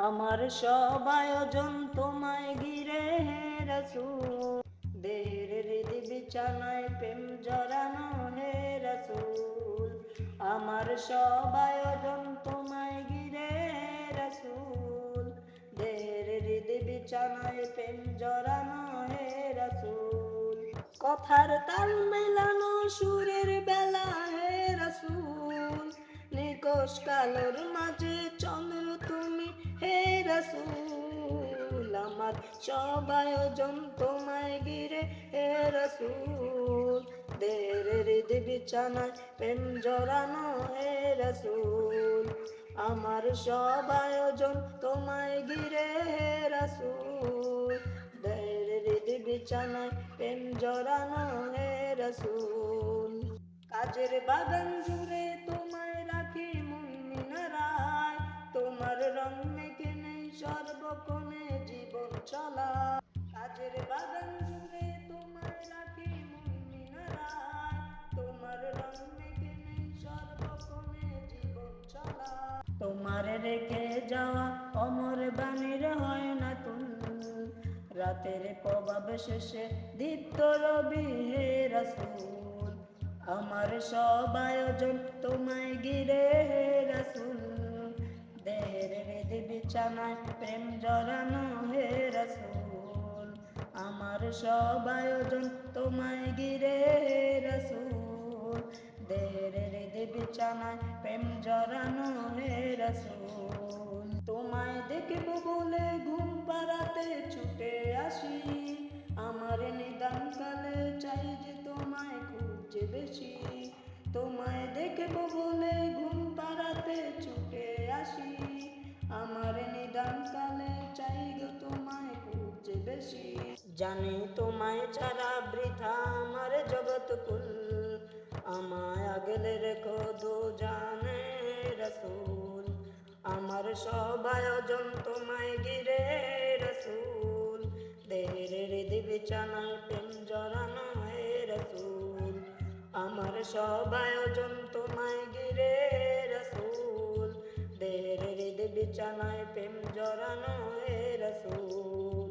আমার সব আয়োজন তোমায় গিরে হে রসুল। দেহের হৃদি বিছানায় প্রেম জড়ানো, হে রসুল। আমার সব আয়োজন তোমায় ঘিরে, হে রসুল। দেহের হৃদি বিছানায় প্রেম জড়ানো, হে রসুল। কথার তাল মেলানো, সুরের বেলা, হে রসুল। নিকোষ কালোর মাঝে সব আয়োজন তোমায় ঘিরে হে রসুল। দের হৃদ বিছানায় প্রেম জড়ানো হে রসুল। আমার সব আয়োজন তোমায় গিরে হে রসুল। দের হৃদ বিছানায় প্রেম জড়ানো হে রসুল। কাজের বাগান জুড়ে চলা। কাজের বাগান জুড়ে তোমায় রাখি তোমার তোমার রেখে যাওয়া অমর বাণীর হয় না তুমি রাতের প্রভাব শেষে দীপ্ত রবি হে রসুল। আমার সব আয়োজন তোমায় ঘিরে বিছানায় প্রেম জড়ানো হে রসুল। আমার সব আয়োজন তোমায় গিরে রসুল। দেহের হৃদি বিছানায় প্রেম জড়ানো হে রসুল। তোমায় দেখব বলে ঘুম পাড়াতে ছুটে আসি। আমার নিদান কালে চাই যে তোমায় খুঁজছে বেশি। তোমায় দেখব বলে ঘুম পাড়াতে ছুটে আসি। আমার নিদান চাই গো তোমায় খুঁজছে বেশি। জানি তোমায় ছাড়া বৃথা আমার জগৎ কুল। আমায় আগলে রেখো দু জানে রসুল। আমার সব আয়োজন তোমায় ঘিরে রসুল। দেহের হৃদি বিছানায় প্রেম জড়ানো হে রসুল। আমার সব আয়োজন তোমায় হৃদি বিছানায় প্রেম জড়ানো হে রসুল।